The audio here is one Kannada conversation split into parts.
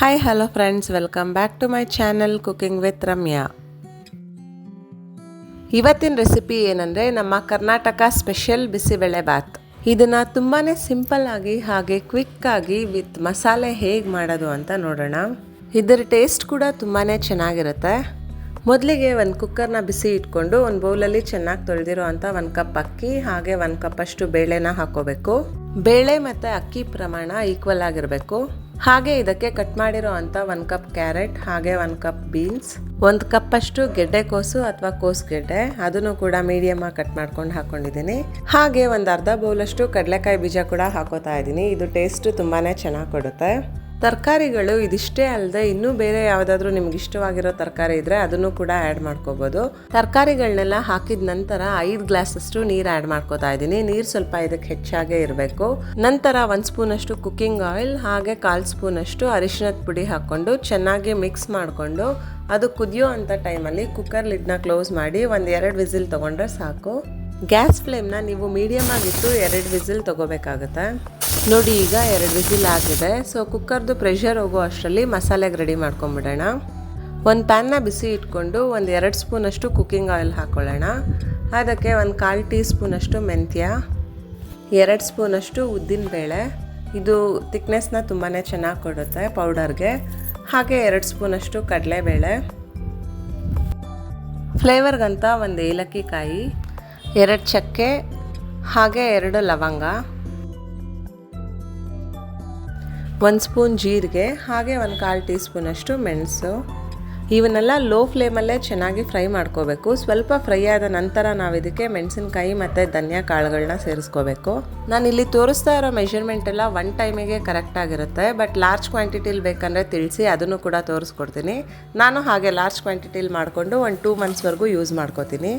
Hi hello friends welcome back to my channel cooking with Ramya ಇವತ್ತಿನ ರೆಸಿಪಿ ಏನಂದರೆ ನಮ್ಮ ಕರ್ನಾಟಕ ಸ್ಪೆಷಲ್ ಬಿಸಿಬೇಳೆ ಬಾತ್. ಇದನ್ನು ತುಂಬಾ ಸಿಂಪಲ್ ಆಗಿ ಹಾಗೆ ಕ್ವಿಕ್ ಆಗಿ ವಿತ್ ಮಸಾಲೆ ಹೇಗೆ ಮಾಡೋದು ಅಂತ ನೋಡೋಣ. ಇದರ ಟೇಸ್ಟ್ ಕೂಡ ತುಂಬಾ ಚೆನ್ನಾಗಿರುತ್ತೆ. ಮೊದಲಿಗೆ ಒಂದು ಕುಕ್ಕರ್ನ ಬಿಸಿ ಇಟ್ಕೊಂಡು ಒಂದು ಬೌಲಲ್ಲಿ ಚೆನ್ನಾಗಿ ತೊಳೆದಿರೋ ಅಂಥ ಒಂದು ಕಪ್ ಅಕ್ಕಿ, ಹಾಗೆ ಒಂದು ಕಪ್ಪಷ್ಟು ಬೇಳೆನ ಹಾಕೋಬೇಕು. ಬೇಳೆ ಮತ್ತು ಅಕ್ಕಿ ಪ್ರಮಾಣ ಈಕ್ವಲ್ ಆಗಿರಬೇಕು. ಹಾಗೆ ಇದಕ್ಕೆ ಕಟ್ ಮಾಡಿರೋ ಅಂಥ ಒಂದು ಕಪ್ ಕ್ಯಾರೆಟ್ ಹಾಗೆ ಒಂದು ಕಪ್ ಬೀನ್ಸ್ ಒಂದು ಕಪ್ಪಷ್ಟು ಗೆಡ್ಡೆಕೋಸು ಅಥವಾ ಕೋಸು ಗೆಡ್ಡೆ. ಅದನ್ನು ಕೂಡ ಮೀಡಿಯಮ್ ಆಗಿ ಕಟ್ ಮಾಡ್ಕೊಂಡು ಹಾಕೊಂಡಿದ್ದೀನಿ. ಹಾಗೆ ಒಂದು ಅರ್ಧ ಬೌಲಷ್ಟು ಕಡಲೆಕಾಯಿ ಬೀಜ ಕೂಡ ಹಾಕೋತಾ ಇದ್ದೀನಿ. ಇದು ಟೇಸ್ಟ್ ತುಂಬಾ ಚೆನ್ನಾಗಿ ಕೊಡುತ್ತೆ. ತರಕಾರಿಗಳು ಇದಿಷ್ಟೇ ಅಲ್ಲದೆ ಇನ್ನೂ ಬೇರೆ ಯಾವುದಾದ್ರೂ ನಿಮ್ಗೆ ಇಷ್ಟವಾಗಿರೋ ತರಕಾರಿ ಇದ್ದರೆ ಅದನ್ನು ಕೂಡ ಆ್ಯಡ್ ಮಾಡ್ಕೋಬೋದು. ತರಕಾರಿಗಳನ್ನೆಲ್ಲ ಹಾಕಿದ ನಂತರ ಐದು ಗ್ಲಾಸಷ್ಟು ನೀರು ಆ್ಯಡ್ ಮಾಡ್ಕೋತಾ ಇದ್ದೀನಿ. ನೀರು ಸ್ವಲ್ಪ ಇದಕ್ಕೆ ಹೆಚ್ಚಾಗೇ ಇರಬೇಕು. ನಂತರ ಒಂದು ಸ್ಪೂನಷ್ಟು ಕುಕ್ಕಿಂಗ್ ಆಯಿಲ್ ಹಾಗೆ ಕಾಲು ಸ್ಪೂನಷ್ಟು ಅರಿಶಿನದ ಪುಡಿ ಹಾಕ್ಕೊಂಡು ಚೆನ್ನಾಗಿ ಮಿಕ್ಸ್ ಮಾಡಿಕೊಂಡು ಅದು ಕುದಿಯೋ ಅಂಥ ಟೈಮಲ್ಲಿ ಕುಕ್ಕರ್ ಲಿಡ್ನ ಕ್ಲೋಸ್ ಮಾಡಿ ಒಂದು ಎರಡು ವಿಸಿಲ್ ತೊಗೊಂಡ್ರೆ ಸಾಕು. ಗ್ಯಾಸ್ ಫ್ಲೇಮ್ನ ನೀವು ಮೀಡಿಯಮ್ ಆಗಿಟ್ಟು ಎರಡು ವಿಸಿಲ್ ತೊಗೋಬೇಕಾಗತ್ತೆ? ನೋಡಿ, ಈಗ ಎರಡು ವಿಸಿಲ್ ಆಗಿದೆ. ಸೊ ಕುಕ್ಕರ್ದು ಪ್ರೆಷರ್ ಹೋಗೋ ಅಷ್ಟರಲ್ಲಿ ಮಸಾಲೆಗೆ ರೆಡಿ ಮಾಡ್ಕೊಂಬಿಡೋಣ. ಒಂದು ಪ್ಯಾನ್ನ ಬಿಸಿ ಇಟ್ಕೊಂಡು ಒಂದು ಎರಡು ಸ್ಪೂನಷ್ಟು ಕುಕ್ಕಿಂಗ್ ಆಯಿಲ್ ಹಾಕ್ಕೊಳ್ಳೋಣ ಅದಕ್ಕೆ ಒಂದು ಕಾಲು ಟೀ ಸ್ಪೂನಷ್ಟು ಮೆಂತ್ಯ, ಎರಡು ಸ್ಪೂನಷ್ಟು ಉದ್ದಿನಬೇಳೆ. ಇದು ತಿಕ್ನೆಸ್ನ ತುಂಬಾ ಚೆನ್ನಾಗಿ ಕೊಡುತ್ತೆ ಪೌಡರ್ಗೆ ಹಾಗೆ ಎರಡು ಸ್ಪೂನಷ್ಟು ಕಡಲೆಬೇಳೆ. ಫ್ಲೇವರ್ಗಂತ ಒಂದು ಏಲಕ್ಕಿ ಕಾಯಿ, ಎರಡು ಚಕ್ಕೆ, ಹಾಗೆ ಎರಡು ಲವಂಗ. ಒಂದು ಸ್ಪೂನ್ ಜೀರಿಗೆ, ಹಾಗೆ ಒಂದು ಕಾಲು ಟೀ ಸ್ಪೂನಷ್ಟು ಮೆಣಸು. ಇವನ್ನೆಲ್ಲ ಲೋ ಫ್ಲೇಮಲ್ಲೇ ಚೆನ್ನಾಗಿ ಫ್ರೈ ಮಾಡ್ಕೋಬೇಕು. ಸ್ವಲ್ಪ ಫ್ರೈ ಆದ ನಂತರ ನಾವು ಇದಕ್ಕೆ ಮೆಣಸಿನ್ಕಾಯಿ ಮತ್ತು ಧನಿಯಾ ಕಾಳುಗಳನ್ನ ಸೇರಿಸ್ಕೋಬೇಕು. ನಾನು ಇಲ್ಲಿ ತೋರಿಸ್ತಾ ಇರೋ ಮೆಷರ್ಮೆಂಟ್ ಎಲ್ಲ ಒನ್ ಟೈಮಿಗೆ ಕರೆಕ್ಟಾಗಿರುತ್ತೆ ಬಟ್ ಲಾರ್ಜ್ ಕ್ವಾಂಟಿಟಿಲಿ ಬೇಕಂದರೆ ತಿಳಿಸಿ ಅದನ್ನು ಕೂಡ ತೋರಿಸ್ಕೊಡ್ತೀನಿ. ನಾನು ಹಾಗೆ ಲಾರ್ಜ್ ಕ್ವಾಂಟಿಟಿಲಿ ಮಾಡಿಕೊಂಡು ಒಂದು ಟೂ ಮಂತ್ಸ್ವರೆಗೂ ಯೂಸ್ ಮಾಡ್ಕೋತೀನಿ.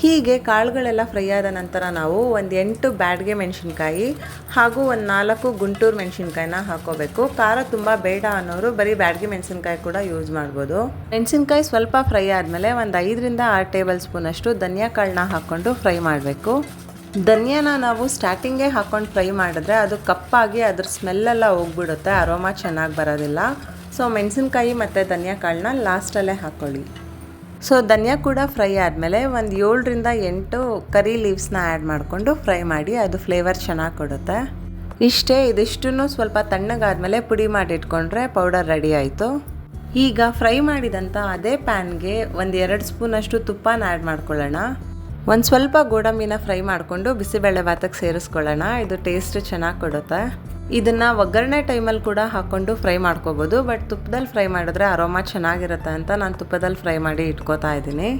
ಹೀಗೆ ಕಾಳುಗಳೆಲ್ಲ ಫ್ರೈ ಆದ ನಂತರ ನಾವು ಒಂದು ಎಂಟು ಬ್ಯಾಡ್ಗೆ ಮೆಣಸಿನ್ಕಾಯಿ ಹಾಗೂ ಒಂದು ನಾಲ್ಕು ಗುಂಟೂರು ಮೆಣಸಿನ್ಕಾಯಿನ ಹಾಕೋಬೇಕು. ಖಾರ ತುಂಬ ಬೇಡ ಅನ್ನೋರು ಬರೀ ಬ್ಯಾಡ್ಗೆ ಮೆಣಸಿನ್ಕಾಯಿ ಕೂಡ ಯೂಸ್ ಮಾಡ್ಬೋದು. ಮೆಣಸಿನ್ಕಾಯಿ ಸ್ವಲ್ಪ ಫ್ರೈ ಆದಮೇಲೆ ಒಂದು ಐದರಿಂದ ಆರು ಟೇಬಲ್ ಸ್ಪೂನಷ್ಟು ಧನಿಯಾ ಕಾಳನ್ನ ಹಾಕ್ಕೊಂಡು ಫ್ರೈ ಮಾಡಬೇಕು. ಧನಿಯಾನ ನಾವು ಸ್ಟಾರ್ಟಿಂಗೇ ಹಾಕ್ಕೊಂಡು ಫ್ರೈ ಮಾಡಿದ್ರೆ ಅದು ಕಪ್ಪಾಗಿ ಅದ್ರ ಸ್ಮೆಲ್ಲೆಲ್ಲ ಹೋಗ್ಬಿಡುತ್ತೆ ಅರೋಮಾ ಚೆನ್ನಾಗಿ ಬರೋದಿಲ್ಲ. ಸೊ ಮೆಣಸಿನ್ಕಾಯಿ ಮತ್ತು ಧನಿಯಾ ಕಾಳನ್ನ ಲಾಸ್ಟಲ್ಲೇ ಹಾಕ್ಕೊಳ್ಳಿ ಸೊ ಧನಿಯಾ ಕೂಡ ಫ್ರೈ ಆದಮೇಲೆ ಒಂದು ಏಳರಿಂದ ಎಂಟು ಕರಿ ಲೀವ್ಸ್ನ ಆ್ಯಡ್ ಮಾಡಿಕೊಂಡು ಫ್ರೈ ಮಾಡಿ ಅದು ಫ್ಲೇವರ್ ಚೆನ್ನಾಗಿ ಕೊಡುತ್ತೆ. ಇಷ್ಟೇ, ಇದಿಷ್ಟನ್ನು ಸ್ವಲ್ಪ ತಣ್ಣಗಾದಮೇಲೆ ಪುಡಿ ಮಾಡಿ ಇಟ್ಕೊಂಡ್ರೆ ಪೌಡರ್ ರೆಡಿ ಆಯಿತು. ಈಗ ಫ್ರೈ ಮಾಡಿದಂಥ ಅದೇ ಪ್ಯಾನ್ಗೆ ಒಂದು ಎರಡು ಸ್ಪೂನಷ್ಟು ತುಪ್ಪನ ಆ್ಯಡ್ ಮಾಡ್ಕೊಳ್ಳೋಣ. ಒಂದು ಸ್ವಲ್ಪ ಗೋಡಂಬಿನ ಫ್ರೈ ಮಾಡಿಕೊಂಡು ಬಿಸಿಬೇಳೆ ಭಾತಕ್ಕೆ ಸೇರಿಸ್ಕೊಳ್ಳೋಣ. ಇದು ಟೇಸ್ಟ್ ಚೆನ್ನಾಗಿ ಕೊಡುತ್ತೆ. ಇದನ್ನು ಒಗ್ಗರಣೆ ಟೈಮಲ್ಲಿ ಕೂಡ ಹಾಕ್ಕೊಂಡು ಫ್ರೈ ಮಾಡ್ಕೋಬೋದು, ಬಟ್ ತುಪ್ಪದಲ್ಲಿ ಫ್ರೈ ಮಾಡಿದ್ರೆ ಅರೋಮಾ ಚೆನ್ನಾಗಿರುತ್ತೆ ಅಂತ ನಾನು ತುಪ್ಪದಲ್ಲಿ ಫ್ರೈ ಮಾಡಿ ಇಟ್ಕೋತಾ ಇದ್ದೀನಿ.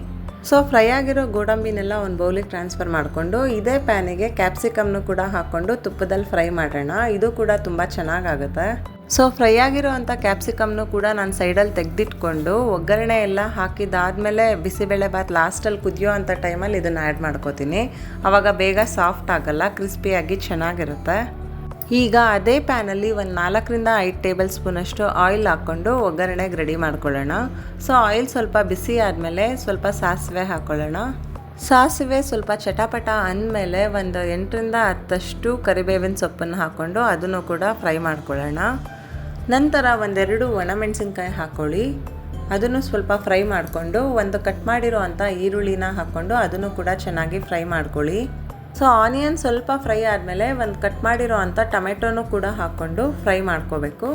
ಸೊ ಫ್ರೈ ಆಗಿರೋ ಗೋಡಂಬಿನೆಲ್ಲ ಒಂದು ಬೌಲಿಗೆ ಟ್ರಾನ್ಸ್ಫರ್ ಮಾಡಿಕೊಂಡು, ಇದೇ ಪ್ಯಾನಿಗೆ ಕ್ಯಾಪ್ಸಿಕಮ್ನು ಕೂಡ ಹಾಕ್ಕೊಂಡು ತುಪ್ಪದಲ್ಲಿ ಫ್ರೈ ಮಾಡೋಣ. ಇದು ಕೂಡ ತುಂಬ ಚೆನ್ನಾಗಾಗುತ್ತೆ. ಸೊ ಫ್ರೈ ಆಗಿರೋ ಅಂಥ ಕ್ಯಾಪ್ಸಿಕಮ್ನು ಕೂಡ ನಾನು ಸೈಡಲ್ಲಿ ತೆಗೆದಿಟ್ಕೊಂಡು, ಒಗ್ಗರಣೆ ಎಲ್ಲ ಹಾಕಿದಾದ್ಮೇಲೆ ಬಿಸಿಬೇಳೆ ಭಾತ್ ಲಾಸ್ಟಲ್ಲಿ ಕುದಿಯೋ ಅಂಥ ಟೈಮಲ್ಲಿ ಇದನ್ನು ಆ್ಯಡ್ ಮಾಡ್ಕೋತೀನಿ. ಆವಾಗ ಬೇಗ ಸಾಫ್ಟ್ ಆಗಲ್ಲ ಕ್ರಿಸ್ಪಿಯಾಗಿ ಚೆನ್ನಾಗಿರುತ್ತೆ. ಈಗ ಅದೇ ಪ್ಯಾನಲ್ಲಿ ಒಂದು ನಾಲ್ಕರಿಂದ ಐದು ಟೇಬಲ್ ಸ್ಪೂನಷ್ಟು ಆಯಿಲ್ ಹಾಕ್ಕೊಂಡು ಒಗ್ಗರಣೆಗೆ ರೆಡಿ ಮಾಡ್ಕೊಳ್ಳೋಣ. ಸೊ, ಆಯಿಲ್ ಸ್ವಲ್ಪ ಬಿಸಿ ಆದಮೇಲೆ ಸ್ವಲ್ಪ ಸಾಸಿವೆ ಹಾಕ್ಕೊಳ್ಳೋಣ ಸಾಸಿವೆ ಸ್ವಲ್ಪ ಚಟಪಟ ಅಂದಮೇಲೆ ಒಂದು ಎಂಟರಿಂದ ಹತ್ತಷ್ಟು ಕರಿಬೇವಿನ ಸೊಪ್ಪನ್ನು ಹಾಕ್ಕೊಂಡು ಅದನ್ನು ಕೂಡ ಫ್ರೈ ಮಾಡ್ಕೊಳ್ಳೋಣ. ನಂತರ ಒಂದೆರಡು ಒಣಮೆಣಸಿನ್ಕಾಯಿ ಹಾಕ್ಕೊಳ್ಳಿ ಅದನ್ನು ಸ್ವಲ್ಪ ಫ್ರೈ ಮಾಡಿಕೊಂಡು ಒಂದು ಕಟ್ ಮಾಡಿರೋ ಅಂಥ ಈರುಳ್ಳಿನ ಹಾಕ್ಕೊಂಡು ಅದನ್ನು ಕೂಡ ಚೆನ್ನಾಗಿ ಫ್ರೈ ಮಾಡ್ಕೊಳ್ಳಿ. ಸೊ ಆನಿಯನ್ ಸ್ವಲ್ಪ ಫ್ರೈ ಆದಮೇಲೆ ಒಂದು ಕಟ್ ಮಾಡಿರೋ ಅಂಥ ಟೊಮೆಟೊನೂ ಕೂಡ ಹಾಕ್ಕೊಂಡು ಫ್ರೈ ಮಾಡ್ಕೋಬೇಕು.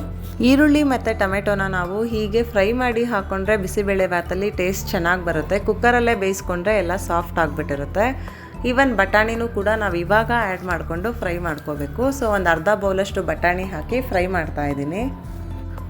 ಈರುಳ್ಳಿ ಮತ್ತು ಟೊಮೆಟೊನ ನಾವು ಹೀಗೆ ಫ್ರೈ ಮಾಡಿ ಹಾಕ್ಕೊಂಡ್ರೆ ಬಿಸಿಬೇಳೆ ಭಾತಲ್ಲಿ ಟೇಸ್ಟ್ ಚೆನ್ನಾಗಿ ಬರುತ್ತೆ. ಕುಕ್ಕರಲ್ಲೇ ಬೇಯಿಸ್ಕೊಂಡ್ರೆ ಎಲ್ಲ ಸಾಫ್ಟ್ ಆಗಿಬಿಟ್ಟಿರುತ್ತೆ. ಈವನ್ ಬಟಾಣಿನೂ ಕೂಡ ನಾವು ಇವಾಗ ಆ್ಯಡ್ ಮಾಡಿಕೊಂಡು ಫ್ರೈ ಮಾಡ್ಕೋಬೇಕು. ಸೊ ಒಂದು ಅರ್ಧ ಬೌಲಷ್ಟು ಬಟಾಣಿ ಹಾಕಿ ಫ್ರೈ ಮಾಡ್ತಾ ಇದ್ದೀನಿ.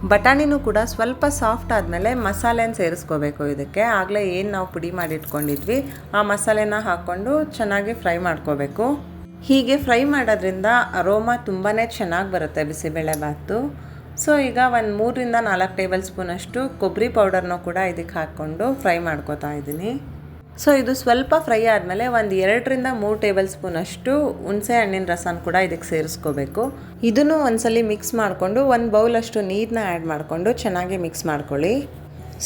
ಬಟಾಣಿನೂ ಕೂಡ ಸ್ವಲ್ಪ ಸಾಫ್ಟ್ ಆದಮೇಲೆ ಮಸಾಲೆನ ಸೇರಿಸ್ಕೋಬೇಕು ಇದಕ್ಕೆ. ಆಗಲೇ ಏನು ನಾವು ಪುಡಿ ಮಾಡಿ ಇಟ್ಕೊಂಡಿದ್ವಿ, ಆ ಮಸಾಲೆನ ಹಾಕ್ಕೊಂಡು ಚೆನ್ನಾಗಿ ಫ್ರೈ ಮಾಡ್ಕೋಬೇಕು. ಹೀಗೆ ಫ್ರೈ ಮಾಡೋದ್ರಿಂದ ಅರೋಮಾ ತುಂಬಾ ಚೆನ್ನಾಗಿ ಬರುತ್ತೆ ಬಿಸಿಬೇಳೆ ಭಾತು. ಸೊ, ಈಗ ಒಂದು ಮೂರರಿಂದ ನಾಲ್ಕು ಟೇಬಲ್ ಸ್ಪೂನಷ್ಟು ಕೊಬ್ಬರಿ ಪೌಡರ್ನೂ ಕೂಡ ಇದಕ್ಕೆ ಹಾಕ್ಕೊಂಡು ಫ್ರೈ ಮಾಡ್ಕೋತಾ ಇದ್ದೀನಿ. ಸೊ ಇದು ಸ್ವಲ್ಪ ಫ್ರೈ ಆದಮೇಲೆ ಒಂದು ಎರಡರಿಂದ ಮೂರು ಟೇಬಲ್ ಸ್ಪೂನ್ ಅಷ್ಟು ಹುಣಸೆ ಹಣ್ಣಿನ ರಸನ ಕೂಡ ಇದಕ್ಕೆ ಸೇರಿಸ್ಕೋಬೇಕು. ಇದನ್ನು ಒಂದ್ಸಲಿ ಮಿಕ್ಸ್ ಮಾಡಿಕೊಂಡು ಒಂದು ಬೌಲಷ್ಟು ನೀರನ್ನ ಆ್ಯಡ್ ಮಾಡಿಕೊಂಡು ಚೆನ್ನಾಗಿ ಮಿಕ್ಸ್ ಮಾಡ್ಕೊಳ್ಳಿ.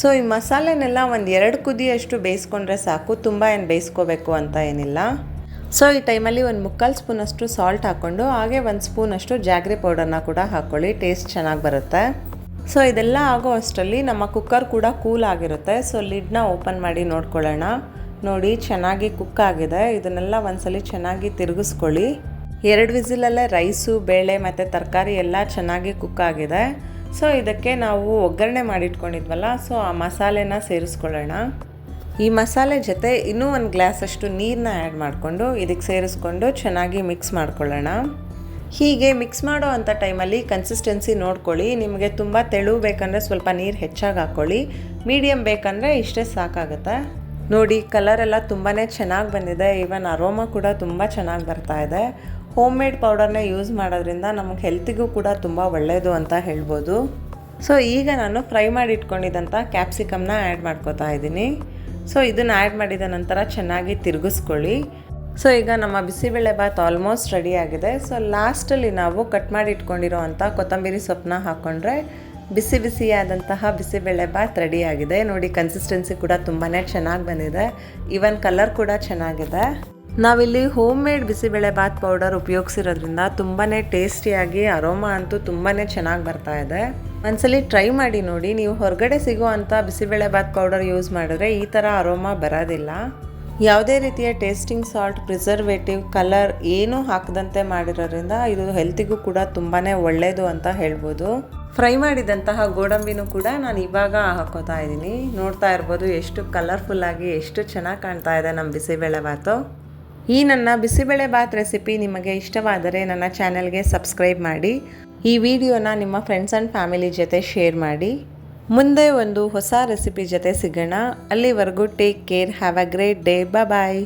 ಸೊ ಈ ಮಸಾಲೆನೆಲ್ಲ ಒಂದು ಎರಡು ಕುದಿಯಷ್ಟು ಬೇಯಿಸ್ಕೊಂಡ್ರೆ ಸಾಕು, ತುಂಬ ಏನು ಬೇಯಿಸ್ಕೋಬೇಕು ಅಂತ ಏನಿಲ್ಲ. ಸೊ ಈ ಟೈಮಲ್ಲಿ ಒಂದು ಮುಕ್ಕಾಲು ಸ್ಪೂನಷ್ಟು ಸಾಲ್ಟ್ ಹಾಕ್ಕೊಂಡು ಹಾಗೆ ಒಂದು ಸ್ಪೂನಷ್ಟು ಜಾಗ್ರಿ ಪೌಡರ್ನ ಕೂಡ ಹಾಕ್ಕೊಳ್ಳಿ ಟೇಸ್ಟ್ ಚೆನ್ನಾಗಿ ಬರುತ್ತೆ. ಸೊ ಇದೆಲ್ಲ ಆಗೋ ಅಷ್ಟರಲ್ಲಿ ನಮ್ಮ ಕುಕ್ಕರ್ ಕೂಡ ಕೂಲ್ ಆಗಿರುತ್ತೆ. ಸೊ ಲಿಡ್ನ ಓಪನ್ ಮಾಡಿ ನೋಡ್ಕೊಳ್ಳೋಣ. ನೋಡಿ, ಚೆನ್ನಾಗಿ ಕುಕ್ ಆಗಿದೆ. ಇದನ್ನೆಲ್ಲ ಒಂದ್ಸಲಿ ಚೆನ್ನಾಗಿ ತಿರುಗಿಸ್ಕೊಳ್ಳಿ. ಎರಡು ವಿಸಿಲಲ್ಲೇ ರೈಸು, ಬೇಳೆ ಮತ್ತು ತರಕಾರಿ ಎಲ್ಲ ಚೆನ್ನಾಗಿ ಕುಕ್ ಆಗಿದೆ. ಸೊ ಇದಕ್ಕೆ ನಾವು ಒಗ್ಗರಣೆ ಮಾಡಿಟ್ಕೊಂಡಿದ್ವಲ್ಲ ಸೊ ಆ ಮಸಾಲೆನ ಸೇರಿಸ್ಕೊಳ್ಳೋಣ. ಈ ಮಸಾಲೆ ಜೊತೆ ಇನ್ನೂ ಒಂದು ಗ್ಲಾಸಷ್ಟು ನೀರನ್ನ ಆ್ಯಡ್ ಮಾಡಿಕೊಂಡು ಇದಕ್ಕೆ ಸೇರಿಸ್ಕೊಂಡು ಚೆನ್ನಾಗಿ ಮಿಕ್ಸ್ ಮಾಡ್ಕೊಳ್ಳೋಣ. ಹೀಗೆ ಮಿಕ್ಸ್ ಮಾಡೋ ಅಂಥ ಟೈಮಲ್ಲಿ ಕನ್ಸಿಸ್ಟೆನ್ಸಿ ನೋಡ್ಕೊಳ್ಳಿ. ನಿಮಗೆ ತುಂಬ ತೆಳು ಬೇಕಂದರೆ ಸ್ವಲ್ಪ ನೀರು ಹೆಚ್ಚಾಗಿ ಹಾಕ್ಕೊಳ್ಳಿ ಮೀಡಿಯಮ್ ಬೇಕಂದರೆ ಇಷ್ಟೇ ಸಾಕಾಗುತ್ತೆ. ನೋಡಿ ಕಲರ್ ಎಲ್ಲ ತುಂಬಾ ಚೆನ್ನಾಗಿ ಬಂದಿದೆ. ಈವನ್ ಅರೋಮಾ ಕೂಡ ತುಂಬ ಚೆನ್ನಾಗಿ ಬರ್ತಾ ಇದೆ. ಹೋಮ್ ಮೇಡ್ ಪೌಡರ್ನ ಯೂಸ್ ಮಾಡೋದ್ರಿಂದ ನಮಗೆ ಹೆಲ್ತಿಗೂ ಕೂಡ ತುಂಬ ಒಳ್ಳೆಯದು ಅಂತ ಹೇಳ್ಬೋದು. ಸೊ ಈಗ ನಾನು ಫ್ರೈ ಮಾಡಿ ಇಟ್ಕೊಂಡಿದ್ದಂಥ ಕ್ಯಾಪ್ಸಿಕಮ್ನ ಆ್ಯಡ್ ಮಾಡ್ಕೋತಾ ಇದ್ದೀನಿ. ಸೊ ಇದನ್ನು ಆ್ಯಡ್ ಮಾಡಿದ ನಂತರ ಚೆನ್ನಾಗಿ ತಿರುಗಿಸ್ಕೊಳ್ಳಿ. ಸೊ ಈಗ ನಮ್ಮ ಬಿಸಿಬೇಳೆ ಬಾತ್ ಆಲ್ಮೋಸ್ಟ್ ರೆಡಿ ಆಗಿದೆ. ಸೊ ಲಾಸ್ಟಲ್ಲಿ ನಾವು ಕಟ್ ಮಾಡಿ ಇಟ್ಕೊಂಡಿರೋ ಅಂಥ ಕೊತ್ತಂಬರಿ ಸೊಪ್ಪನ್ನ ಹಾಕ್ಕೊಂಡ್ರೆ ಬಿಸಿ ಬಿಸಿಯಾದಂತಹ ಬಿಸಿಬೇಳೆಬಾತ್ ಬಾತ್ ರೆಡಿ ಆಗಿದೆ ನೋಡಿ ಕನ್ಸಿಸ್ಟೆನ್ಸಿ ಕೂಡ ತುಂಬಾ ಚೆನ್ನಾಗಿ ಬಂದಿದೆ. ಈವನ್ ಕಲರ್ ಕೂಡ ಚೆನ್ನಾಗಿದೆ. ನಾವಿಲ್ಲಿ home made bisi bele bath powder ಉಪಯೋಗಿಸಿರೋದ್ರಿಂದ ತುಂಬಾ ಟೇಸ್ಟಿಯಾಗಿ ಅರೋಮಾ ಅಂತೂ ತುಂಬಾ ಚೆನ್ನಾಗಿ ಬರ್ತಾ ಇದೆ. ಒಂದ್ಸಲಿ ಟ್ರೈ ಮಾಡಿ ನೋಡಿ, ನೀವು ಹೊರಗಡೆ ಸಿಗೋ ಅಂಥ ಬಿಸಿಬೇಳೆ ಬಾತ್ ಪೌಡರ್ ಯೂಸ್ ಮಾಡಿದ್ರೆ ಈ ಥರ ಅರೋಮಾ ಬರೋದಿಲ್ಲ. ಯಾವುದೇ ರೀತಿಯ ಟೇಸ್ಟಿಂಗ್ ಸಾಲ್ಟ್ ಪ್ರಿಸರ್ವೇಟಿವ್ ಕಲರ್ ಏನೂ ಹಾಕದಂತೆ ಮಾಡಿರೋದ್ರಿಂದ ಇದು ಹೆಲ್ತಿಗೂ ಕೂಡ ತುಂಬಾ ಒಳ್ಳೆಯದು ಅಂತ ಹೇಳ್ಬೋದು. ಫ್ರೈ ಮಾಡಿದಂತಹ ಗೋಡಂಬಿನೂ ಕೂಡ ನಾನು ಇವಾಗ ಹಾಕೋತಾ ಇದ್ದೀನಿ. ನೋಡ್ತಾ ಇರ್ಬೋದು ಎಷ್ಟು ಕಲರ್ಫುಲ್ಲಾಗಿ ಎಷ್ಟು ಚೆನ್ನಾಗಿ ಕಾಣ್ತಾ ಇದೆ ನಮ್ಮ ಬಿಸಿಬೇಳೆ ಭಾತು ಈ ನನ್ನ ಬಿಸಿಬೇಳೆ ಬಾತ್ ರೆಸಿಪಿ ನಿಮಗೆ ಇಷ್ಟವಾದರೆ ನನ್ನ ಚಾನೆಲ್ಗೆ ಸಬ್ಸ್ಕ್ರೈಬ್ ಮಾಡಿ. ಈ ವಿಡಿಯೋನ ನಿಮ್ಮ ಫ್ರೆಂಡ್ಸ್ ಆ್ಯಂಡ್ ಫ್ಯಾಮಿಲಿ ಜೊತೆ ಶೇರ್ ಮಾಡಿ. ಮುಂದೆ ಒಂದು ಹೊಸ ರೆಸಿಪಿ ಜೊತೆ ಸಿಗೋಣ. ಅಲ್ಲಿವರೆಗೂ take care have a great day bye